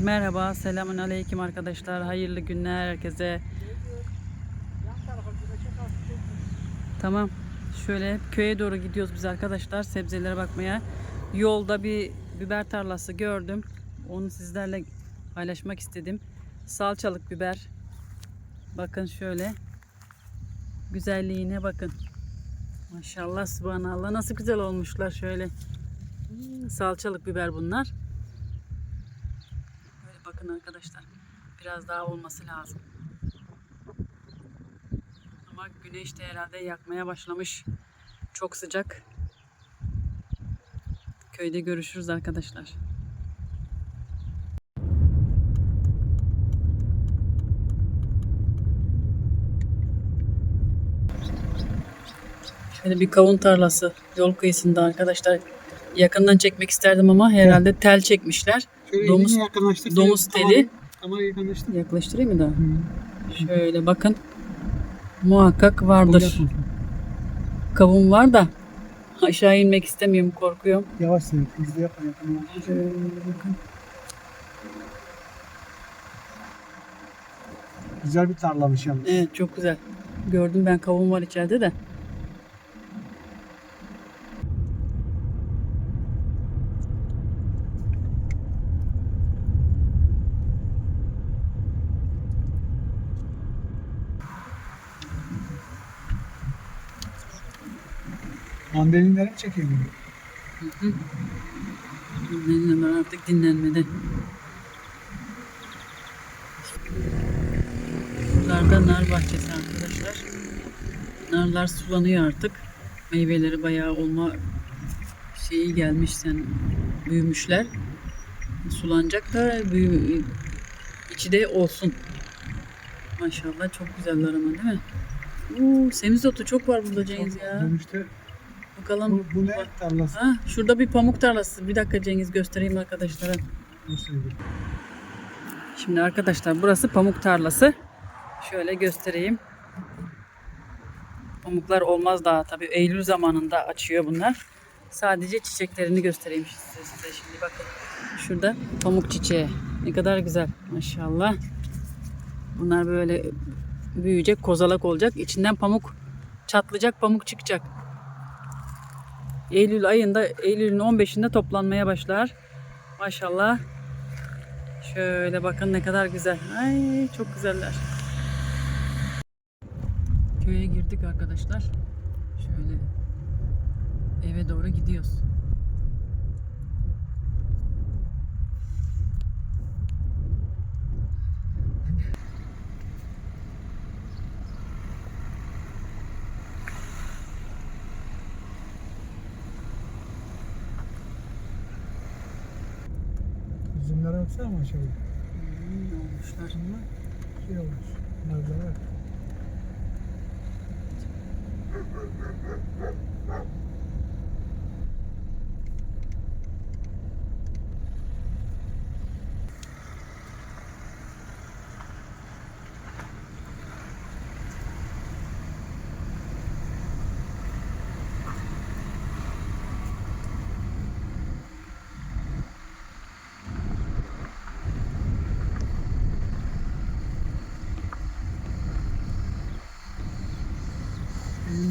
Merhaba, selamun aleyküm arkadaşlar. Hayırlı günler herkese. Tamam. Şöyle köye doğru gidiyoruz biz arkadaşlar sebzelere bakmaya. Yolda bir biber tarlası gördüm. Onu sizlerle paylaşmak istedim. Salçalık biber. Bakın şöyle. Güzelliğine bakın. Maşallah subhanallah nasıl güzel olmuşlar şöyle. Salçalık biber bunlar. Bakın arkadaşlar. Biraz daha olması lazım. Ama güneş de herhalde yakmaya başlamış. Çok sıcak. Köyde görüşürüz arkadaşlar. Şöyle bir kavun tarlası yol kıyısında arkadaşlar. Yakından çekmek isterdim ama herhalde tel çekmişler. Şöyle Domuz- yakınlaştır. domuz Tamam, teli. Ama yakınlaştır. Yaklaştırayım mı daha? Şöyle bakın. Muhakkak vardır. Kavun var da aşağı inmek istemiyorum korkuyorum. Yavaş sür. Hızlı yapma yakın. Şöyle bakın. Güzel bir tarlamış yalnız. Evet çok güzel. Gördüm ben kavun var içeride de. Mandalinleri mi çekeyim? Dinlenme artık dinlenmede. Buralarda nar bahçesi arkadaşlar. Narlar sulanıyor artık. Meyveleri bayağı olma şeyi gelmiş sen büyümüşler. Sulanacak da büyü, içi de olsun. Maşallah çok güzeller ama değil mi? Oo, semizotu çok var burada Cengiz ya. Dönüşte Bakalım. bu, bu ne tarlası? Ha, şurada bir pamuk tarlası. Bir dakika Cengiz göstereyim arkadaşlara. Şimdi arkadaşlar burası pamuk tarlası. Şöyle göstereyim. Pamuklar olmaz daha tabii Eylül zamanında açıyor bunlar. Sadece çiçeklerini göstereyim size şimdi bakın. Şurada pamuk çiçeği. Ne kadar güzel maşallah. Bunlar böyle büyüyecek, kozalak olacak. İçinden pamuk çatlayacak, pamuk çıkacak. Eylül ayında, Eylül'ün 15'inde toplanmaya başlar. Maşallah. Şöyle bakın ne kadar güzel. Ay çok güzeller. Köye girdik arkadaşlar. Şöyle eve doğru gidiyoruz. Üzümlere baksana maşallah. Hmm, olmuşlar. Şey olmuş. Nerede var?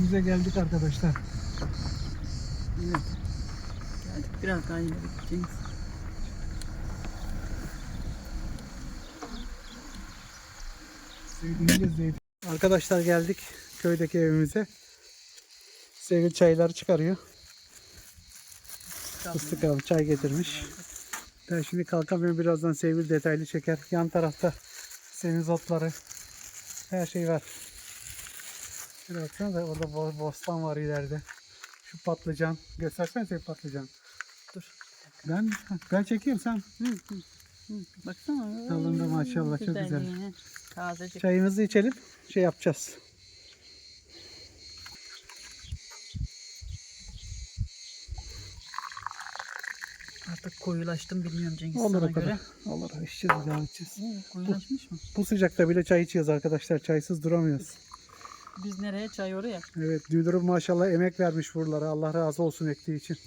Evimize geldik arkadaşlar. Evet. Geldik biraz daha ileri gideceğiz. Arkadaşlar geldik köydeki evimize. Sevgili çayları çıkarıyor. Fıstık abi çay getirmiş. Ben şimdi kalkamıyorum birazdan Sevil detaylı çeker. Yan tarafta semiz otları her şey var. Şuraya baksana da orada bo- bostan var ileride. Şu patlıcan. Göstersene Sevil patlıcan. Dur. Ben ben çekeyim sen. Hı, hı, hı. Baksana. Dalında maşallah, çok güzel. Tazecik. Çayımızı içelim. Şey yapacağız. Artık koyulaştım bilmiyorum Cengiz Olur sana o kadar. göre. Olur. İçeceğiz devam edeceğiz. Koyulaşmış mı? Bu sıcakta bile çay içiyoruz arkadaşlar. Çaysız duramıyoruz. Biz nereye çay oraya. Evet Dülürüm maşallah emek vermiş buralara. Allah razı olsun ektiği için.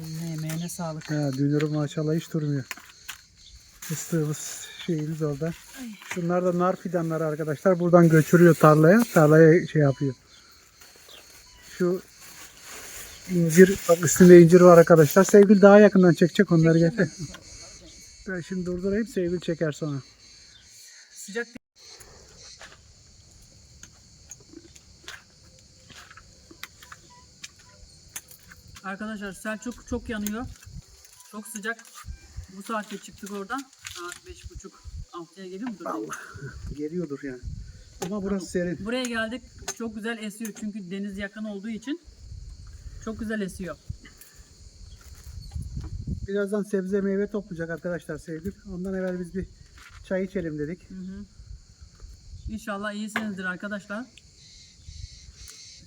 Eline emeğine sağlık. Ha, dünürü maşallah hiç durmuyor. Fıstığımız şeyimiz orada. Şunlar da nar fidanları arkadaşlar. Buradan götürüyor tarlaya. Tarlaya şey yapıyor. Şu incir, bak üstünde incir var arkadaşlar. Sevgili daha yakından çekecek onları getir. Ben şimdi durdurayım Sevgili çeker sonra. Sıcak Arkadaşlar Selçuk çok yanıyor. Çok sıcak. Bu saatte çıktık oradan. Saat beş buçuk altıya geliyor mudur? Allah. Geliyordur yani. Ama burası serin. Buraya geldik. Çok güzel esiyor çünkü deniz yakın olduğu için. Çok güzel esiyor. Birazdan sebze meyve toplayacak arkadaşlar Sevgili. Ondan evvel biz bir çay içelim dedik. Hı hı. İnşallah iyisinizdir arkadaşlar.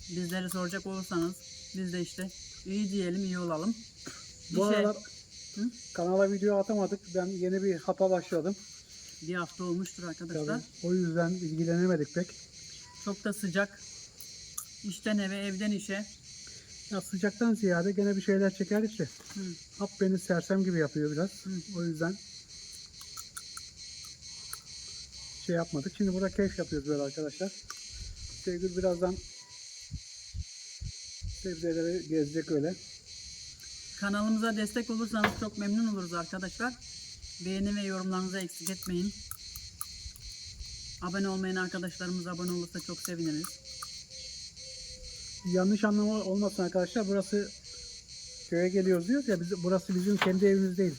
Bizleri soracak olursanız biz de işte iyi diyelim iyi olalım. Bu İşe aralar Hı? kanala video atamadık. Ben yeni bir hapa başladım. bir hafta olmuştur arkadaşlar. Tabii. O yüzden ilgilenemedik pek. Çok da sıcak. İşten eve, evden işe. Ya sıcaktan ziyade gene bir şeyler çekerdik de. Hı. Hap beni sersem gibi yapıyor biraz. Hı. O yüzden şey yapmadık. Şimdi burada keyif yapıyoruz böyle arkadaşlar. Sevgili birazdan sebzeleri gezecek öyle. Kanalımıza destek olursanız çok memnun oluruz arkadaşlar. Beğeni ve yorumlarınızı eksik etmeyin. Abone olmayan arkadaşlarımız abone olursa çok seviniriz. Yanlış anlama olmasın arkadaşlar. Burası köye geliyoruz diyoruz ya. Biz, burası bizim kendi evimiz değil.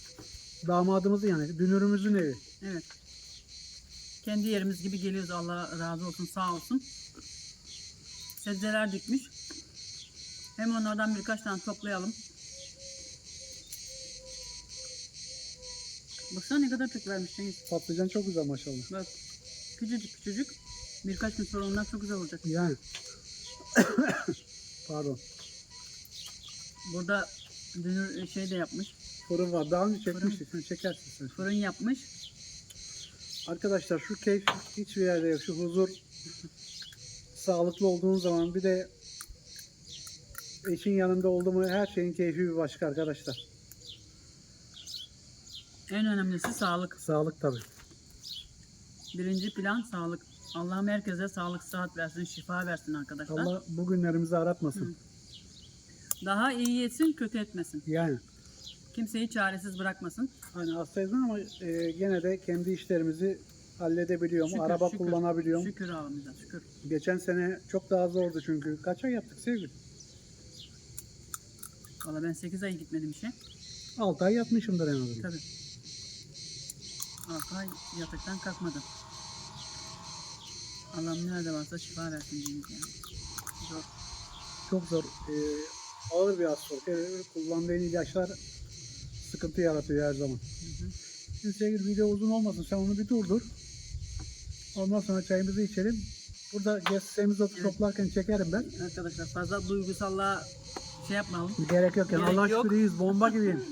Damadımızın yani. Dünürümüzün evi. Evet. Kendi yerimiz gibi geliyoruz. Allah razı olsun, sağ olsun. Sebzeler dikmiş. Hem onlardan birkaç tane toplayalım. Baksana ne kadar çok vermiş Cengiz. Patlıcan çok güzel maşallah. Bak. Küçücük küçücük. Birkaç gün sonra onlar çok güzel olacak. Yani. Pardon. Burada dünür şey de yapmış. Fırın var. Daha önce çekmiştik. Sen çekersin sen. Fırın yapmış. Arkadaşlar şu keyif hiçbir yerde yok. Şu huzur sağlıklı olduğun zaman bir de eşin yanında oldu mu her şeyin keyfi bir başka arkadaşlar. En önemlisi sağlık. Sağlık tabii. Birinci plan sağlık. Allah'ım herkese sağlık, sıhhat versin, şifa versin arkadaşlar. Allah bu günlerimizi aratmasın. Daha iyi etsin, kötü etmesin. Yani Kimseyi çaresiz bırakmasın. hani hastayız ama e, gene de kendi işlerimizi halledebiliyorum. Şükür, Araba şükür. kullanabiliyorum. Şükür ağamıza, şükür. Geçen sene çok daha zordu çünkü. Kaç ay yaptık sevgili? Valla ben 8 ay gitmedim işe. 6 ay yatmışımdır en azından. Tabii. 6 ay yataktan kalkmadım. Allah'ım nerede varsa şifa versin diyeyim yani. Zor. Çok zor. Ee, ağır bir hastalık. Evet, kullandığın ilaçlar sıkıntı yaratıyor her zaman. Hı hı. Şimdi sevgili video uzun olmasın. Sen onu bir durdur. Ondan sonra çayımızı içelim. Burada otu Evet. toplarken çekerim ben. Arkadaşlar fazla duygusallığa şey yapmayalım. Gerek yok yani. Gerek Allah yok. şükür iyiyiz. Bomba gibiyim.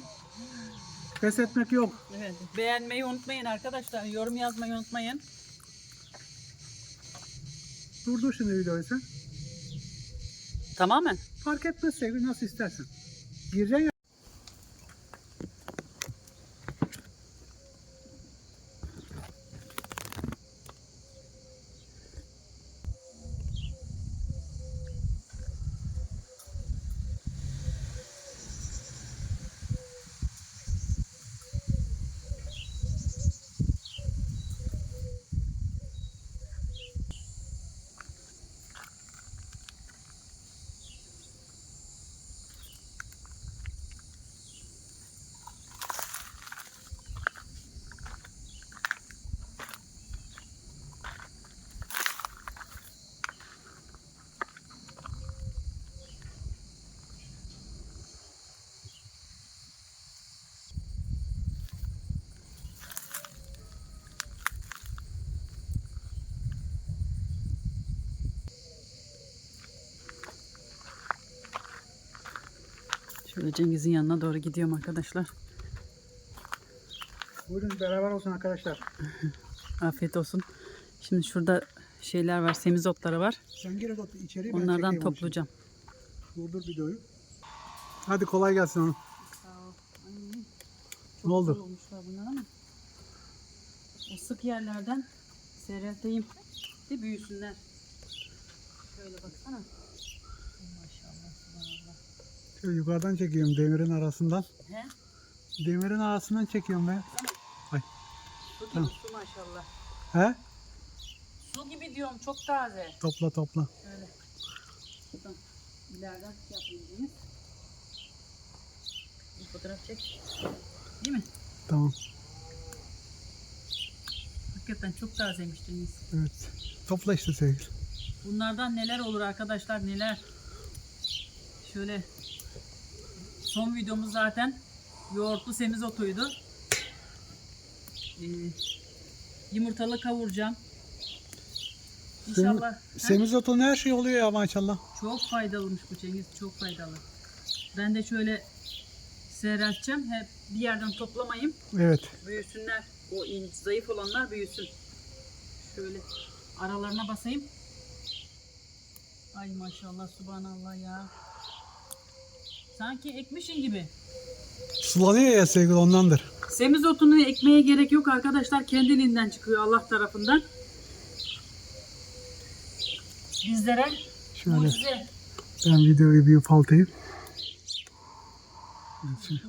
Pes etmek yok. Evet. Beğenmeyi unutmayın arkadaşlar. Yorum yazmayı unutmayın. Durdur şimdi videoyu sen. Tamamen. Fark etmez sevgili nasıl istersen. Gireceksin ya. Şöyle Cengiz'in yanına doğru gidiyorum arkadaşlar. Buyurun beraber olsun arkadaşlar. Afiyet olsun. Şimdi şurada şeyler var, semizotları var. Sen gir otur içeri. ben Onlardan çekeyim onu toplayacağım. şimdi. Durdur videoyu. Hadi kolay gelsin hanım. Çok oldu? güzel olmuşlar bunlar ama. O sık yerlerden seyrelteyim. De büyüsünler. Şöyle baksana. Yukarıdan çekiyorum demirin arasından. He? Demirin arasından çekiyorum ben. Su gibi Tamam. su maşallah. He? Su gibi diyorum çok taze. Topla topla. Şöyle. Şuradan ileriden yapayım. Bir fotoğraf çek. Değil mi? Tamam. Hakikaten çok tazeymiş Deniz. Evet. Topla işte sevgili. Bunlardan neler olur arkadaşlar neler. Şöyle son videomuz zaten yoğurtlu semizotuydu. Ee, yumurtalı kavuracağım. İnşallah. Semizotun her şey oluyor ya maşallah. çok faydalımış bu Cengiz. Çok faydalı. Ben de şöyle seyrelteceğim. Hep bir yerden toplamayayım. Evet. Büyüsünler. O in, zayıf olanlar büyüsün. Şöyle aralarına basayım. Ay maşallah subhanallah ya. Sanki ekmişin gibi. Sulanıyor ya sevgili ondandır. Semizotunu ekmeye gerek yok arkadaşlar. Kendiliğinden çıkıyor Allah tarafından. Bizlere Şöyle mucize. ben videoyu bir ufaltayım. Evet, şimdi-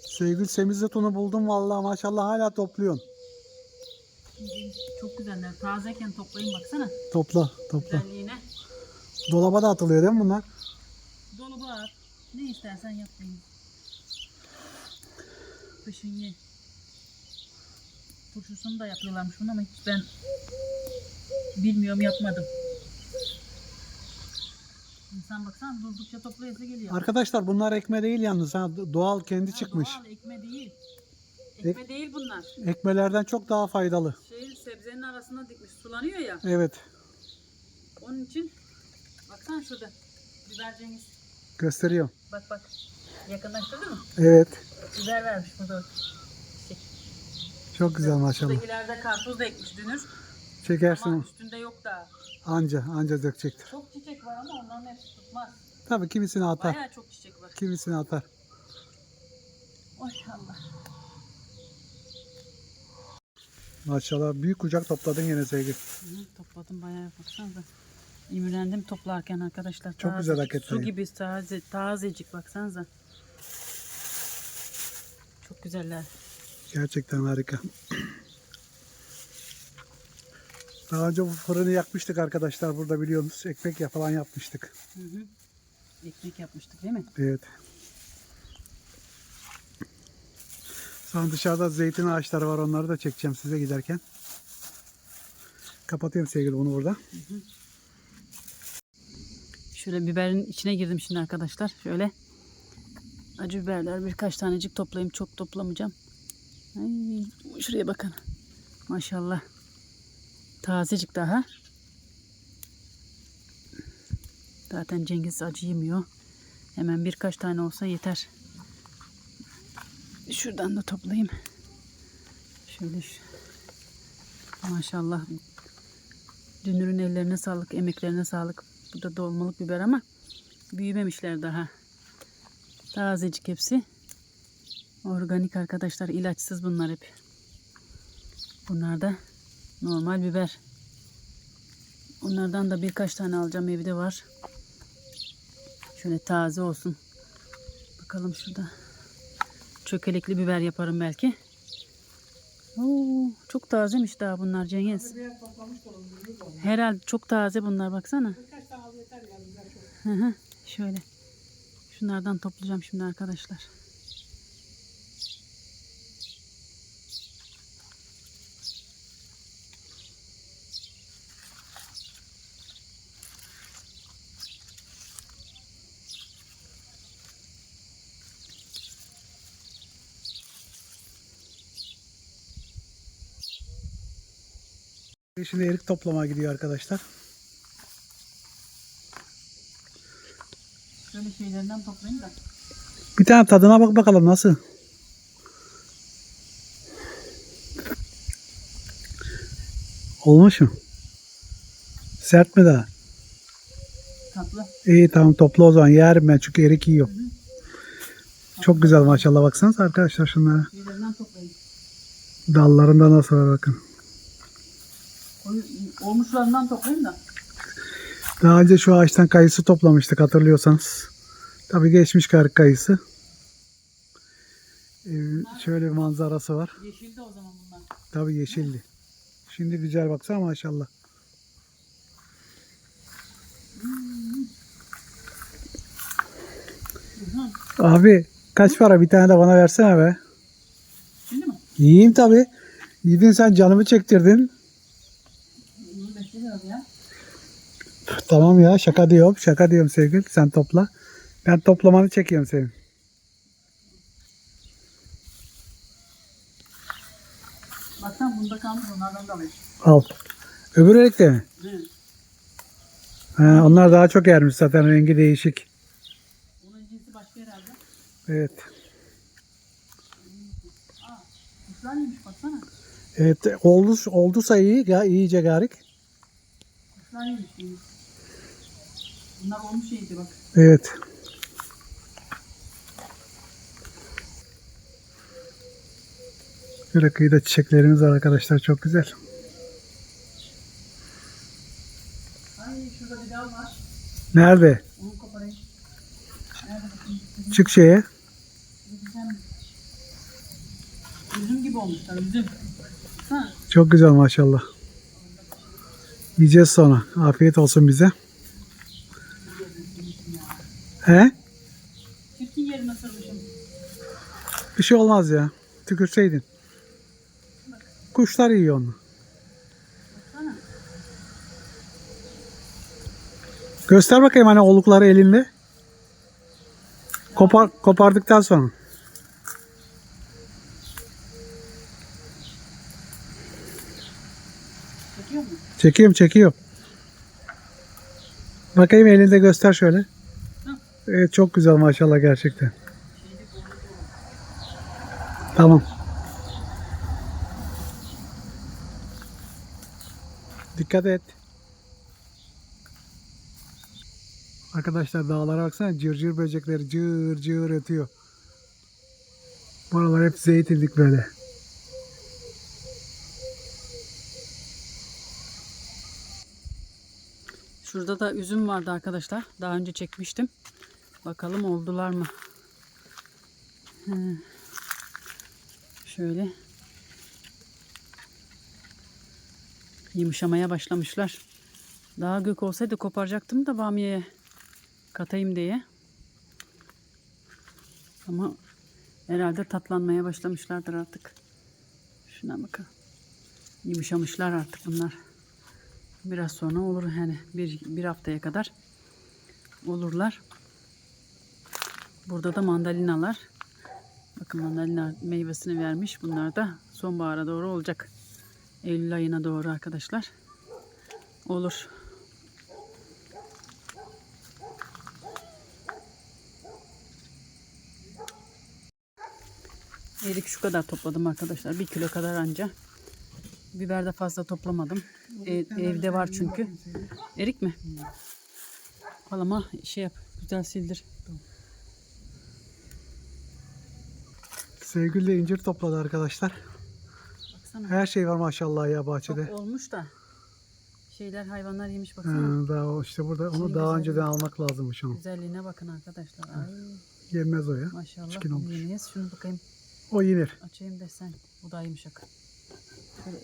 Sevgili semizotunu buldum vallahi maşallah hala topluyorsun. Çok güzeller. Tazeyken toplayın baksana. Topla topla. Güzelliğine. Dolaba da atılıyor değil mi bunlar? Dolaba at. Ne istersen yapmayın. Kışın ye. Turşusunu da yapıyorlarmış bunu ama hiç ben bilmiyorum yapmadım. İnsan baksana durdukça toplayası geliyor. Arkadaşlar bunlar ekme değil yalnız ha doğal kendi Ha, çıkmış. Doğal ekme değil. Ekme değil bunlar. Ekmelerden çok daha faydalı. Şey sebzenin arasına dikmiş sulanıyor ya. Evet Onun için baksana şurada. Biber cengiz. gösteriyorum. Bak bak. Yakınlaştırdı mı? Evet Biber vermiş burada. Şey, çok güzel maşallah. Şuradakilerde karpuz da ekmiş dünür. Çekersin Ama üstünde yok daha. anca anca dökecektir. Çok çiçek var ama onların hepsi tutmaz. Tabii kimisini atar. Bayağı çok çiçek var. Kimisini atar. Oy Allah. Maşallah büyük kucak topladın yine sevgili. Hı, topladım bayağı baksanıza. İmrendim toplarken arkadaşlar. Çok Taze- güzel hakikaten Su gibi taze, tazecik baksanıza. Çok güzeller. Gerçekten harika. Daha önce bu fırını yakmıştık arkadaşlar burada biliyorsunuz. Ekmek ya falan yapmıştık. Hı hı. Ekmek yapmıştık değil mi? Evet. Sonra dışarıda zeytin ağaçları var onları da çekeceğim size giderken. Kapatıyorum sevgili bunu burada. Şöyle biberin içine girdim şimdi arkadaşlar. Şöyle acı biberler birkaç tanecik toplayayım. Çok toplamayacağım. Ay, şuraya bakın. Maşallah. Tazecik daha. Zaten Cengiz acı yemiyor. Hemen birkaç tane olsa yeter. Şuradan da toplayayım. Şöyle şu. Maşallah. Dünürün ellerine sağlık, emeklerine sağlık. Bu da dolmalık biber ama büyümemişler daha. Tazecik hepsi. Organik arkadaşlar, ilaçsız bunlar hep. Bunlar da normal biber. Onlardan da birkaç tane alacağım evde var. Şöyle taze olsun. Bakalım şurada. Çökelekli biber yaparım belki. Oo, çok tazemiş daha bunlar Cengiz. Herhalde çok taze bunlar baksana. Hı Şöyle. Şunlardan toplayacağım şimdi arkadaşlar. Şimdi erik toplamaya gidiyor arkadaşlar. Şeylerinden toplayayım da. Bir tane tadına bak bakalım nasıl. Olmuş mu? Sert mi daha? Tatlı. İyi tamam topla o zaman yerim ben çünkü erik yiyorum. Hı. Çok güzel maşallah baksanız arkadaşlar şunlara. Şeylerinden toplayın. Dallarında nasıl var bakın. Olmuşlarından toplayın da. Daha önce şu ağaçtan kayısı toplamıştık hatırlıyorsanız. Tabii geçmiş kar kayısı. Ee, şöyle bir manzarası var. Yeşildi o zaman bunlar. Tabii yeşilli. Şimdi güzel baksana maşallah. Abi kaç para bir tane de bana versene be. Şimdi mi? Yiyeyim tabii. Yedin sen canımı çektirdin. 25 lira ya. Tamam ya şaka diyorum. Şaka diyorum sevgili. Sen topla. Ben toplamanı çekiyorum senin. Baksana bunda kalmış onlardan da alayım. Al. Öbür renkte mi? Hı. Ha, onlar daha çok yermiş zaten rengi değişik. Bunun cinsi başka herhalde. Evet. Aa, yemiş baksana. Evet oldu olduysa iyi ya iyice garik. Kuşlar yemiş. Bunlar olmuş iyiydi bak. Evet. Şöyle kıyıda çiçeklerimiz var arkadaşlar çok güzel. Ay şurada bir dal var. Nerede? Çık şeye. Üzüm gibi olmuşlar üzüm. Ha, Çok güzel maşallah. Yiyeceğiz sonra. Afiyet olsun bize. He? çirkin yerine sırmışım. Bir şey olmaz ya. Tükürseydin. Kuşlar yiyor onu. Baksana. Göster bakayım hani olukları elinde. Kopar, kopardıktan sonra. Çekiyor mu? Çekiyorum çekiyorum. Bakayım elinde göster şöyle. Evet çok güzel maşallah gerçekten. Tamam. Dikkat et. Arkadaşlar dağlara baksana cırcır böcekleri cır cır ötüyor. Buralar hep zeytinlik böyle. Şurada da üzüm vardı arkadaşlar. Daha önce çekmiştim. Bakalım oldular mı? Şöyle. Yumuşamaya başlamışlar. Daha gök olsaydı koparacaktım da bamyeye katayım diye. Ama herhalde tatlanmaya başlamışlardır artık. Şuna bakın. Yumuşamışlar artık bunlar. Biraz sonra olur yani bir, bir haftaya kadar olurlar. Burada da mandalinalar. Bakın mandalina meyvesini vermiş. Bunlar da sonbahara doğru olacak. Eylül ayına doğru arkadaşlar. Olur. Erik şu kadar topladım arkadaşlar. Bir kilo kadar anca. Biber de fazla toplamadım. E- evde var çünkü. Erik mi? Palama şey yap. Güzel sildir. Sevgili incir topladı arkadaşlar. Baksana. Her şey var maşallah ya Çok bahçede. olmuş da. Şeyler hayvanlar yemiş baksana. daha o işte burada onu Şimdi daha güzel. önceden almak lazımmış onu. Güzelliğine bakın arkadaşlar. Ay Yenmez o ya. maşallah. Çirkin olmuş. Yeniyiz. Şunu bakayım. O yenir. Açayım desen. Bu da yumuşak. Şöyle.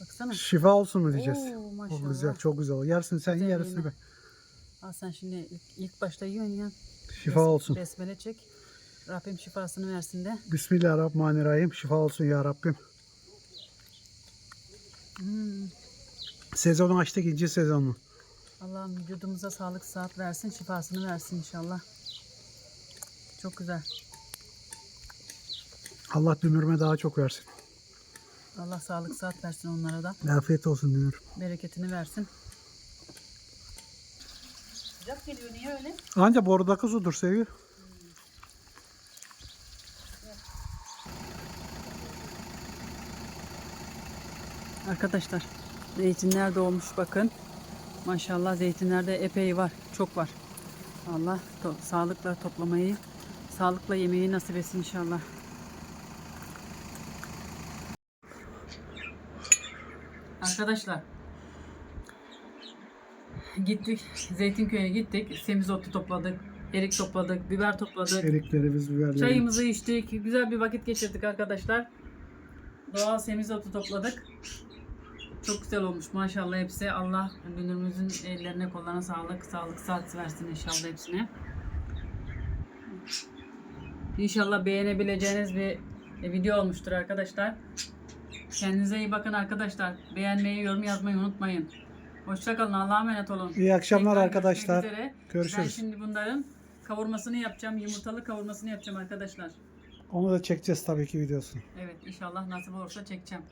Baksana. Şifa olsun mu diyeceğiz. Oo, O maşallah. güzel, çok güzel. o. Yersin sen Güzelliğine. yarısını be. Al sen şimdi ilk, ilk başta yiyorsun ya. Şifa Bes- olsun. Besmele çek. Rabbim şifasını versin de. Bismillahirrahmanirrahim. Şifa olsun ya Rabbim. Hmm. Sezonu açtık ikinci sezonu. Allah'ım vücudumuza sağlık sıhhat versin, şifasını versin inşallah. Çok güzel. Allah dünürme daha çok versin. Allah sağlık sıhhat versin onlara da. Afiyet olsun dünür. Bereketini versin. Sıcak geliyor niye öyle? Anca borudaki sudur sevgili. Arkadaşlar zeytinler doğmuş bakın. Maşallah zeytinlerde epey var. Çok var. Allah to- sağlıkla toplamayı, sağlıkla yemeği nasip etsin inşallah. Arkadaşlar gittik Zeytinköy'e gittik. Semizotu topladık, erik topladık, biber topladık. Eriklerimiz, biberlerimiz. Çayımızı içtik. Güzel bir vakit geçirdik arkadaşlar. Doğal semizotu topladık. Çok güzel olmuş maşallah hepsi. Allah dünürümüzün ellerine kollarına sağlık, sağlık, saat versin inşallah hepsine. İnşallah beğenebileceğiniz bir video olmuştur arkadaşlar. Kendinize iyi bakın arkadaşlar. Beğenmeyi, yorum yazmayı unutmayın. Hoşçakalın. Allah'a emanet olun. İyi akşamlar Tekrar arkadaşlar. Görüşürüz. Ben şimdi bunların kavurmasını yapacağım. Yumurtalı kavurmasını yapacağım arkadaşlar. Onu da çekeceğiz tabii ki videosunu. Evet inşallah nasip olursa çekeceğim.